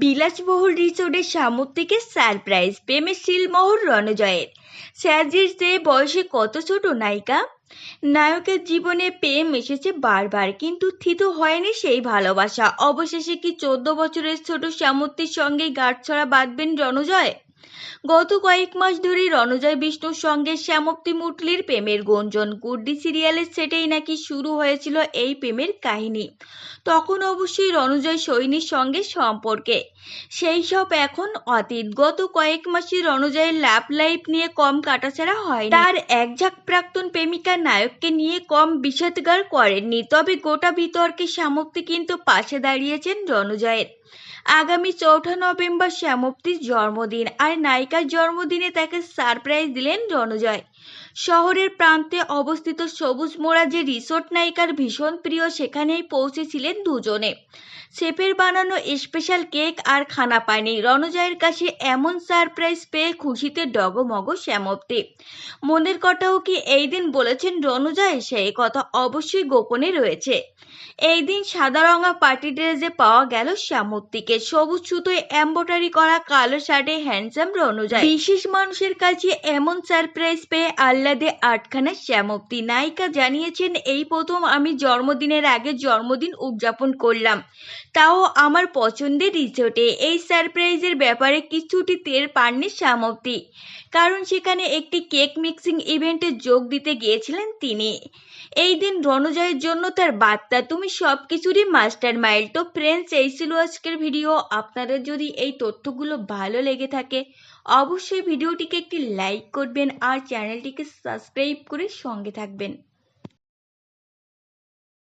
বিলাসবহুল রিসোর্টের সামুদ্রিকের সারপ্রাইজ, প্রেমের শিলমোহর রণজয়ের। স্যাজির যে বয়সে কত ছোট, নায়িকা? নায়কের জীবনে প্রেম এসেছে বারবার, কিন্তু থিত হয়নি সেই ভালোবাসা। অবশেষে কি চোদ্দ বছরের ছোট শ্যামত্রীর সঙ্গে গাঁটছড়া বাঁধবেন রণজয়? গত কয়েক মাস ধরে রণজয় বিষ্ণুর সঙ্গে শ্যামপ্তি মুটলির প্রেমের গুঞ্জন। গুড্ডি সিরিয়ালের সেটেই নাকি শুরু হয়েছিল এই প্রেমের কাহিনী। তখন অবশ্যই রণজয় সৈনীর সঙ্গে সম্পর্কে। সেই সব এখন অতীত। গত কয়েক মাসে রণজয়ের লাভ লাইফ নিয়ে কম কাটাছাড়া হয় তার একঝাক প্রাক্তন প্রেমিকা নায়ককে নিয়ে কম বিষাদগার করেননি। তবে গোটা বিতর্কে শ্যামপ্তি কিন্তু পাশে দাঁড়িয়েছেন রণজয়ের। আগামী চৌঠা নভেম্বর শ্যামপ্তির জন্মদিন। আর নায়িকার জন্মদিনে তাকে সারপ্রাইজ দিলেন রণজয় শহরের প্রান্তে অবস্থিত সবুজ মোড়া যে রিসোর্ট নায়িকার ভীষণ প্রিয় সেখানেই পৌঁছেছিলেন দুজনে। শেফের বানানো স্পেশাল কেক আর খানা পায়নি। রণজয়ের কাছে এমন সারপ্রাইজ পেয়ে খুশিতে ডগমগ শ্যামপ্তি মনের কথাও কি এই দিন বলেছেন রণজয়? সেই কথা অবশ্যই গোপনে রয়েছে। এই দিন সাদা রঙা পার্টি ড্রেসে পাওয়া গেল শ্যামত্তিকে সবুজ সুতোয় এম্বোটারি করা কালো শার্টে হ্যান্ডসাম রণজয়। বিশেষ মানুষের কাছে এমন সারপ্রাইজ পেয়ে আহ্লাদে আটখানা শ্যামপ্তি নায়িকা জানিয়েছেন, এই প্রথম আমি জন্মদিনের আগে জন্মদিন উদযাপন করলাম। তাও আমার পছন্দের রিসোর্টে। এই সারপ্রাইজের ব্যাপারে কিছুটি টের পাননি শ্যামপ্তি কারণ সেখানে একটি কেক মিক্সিং ইভেন্টে যোগ দিতে গিয়েছিলেন তিনি। এই দিন রণজয়ের জন্য তার বার্তা। তুমি সব কিছুরই মাস্টার মাইল্ড তো ফ্রেন্ডস, এই ছিল আজকের ভিডিও। আপনাদের যদি এই তথ্যগুলো ভালো লেগে থাকে, অবশ্যই ভিডিওটিকে একটি লাইক করবেন আর চ্যানেলটিকে সাবস্ক্রাইব করে সঙ্গে থাকবেন।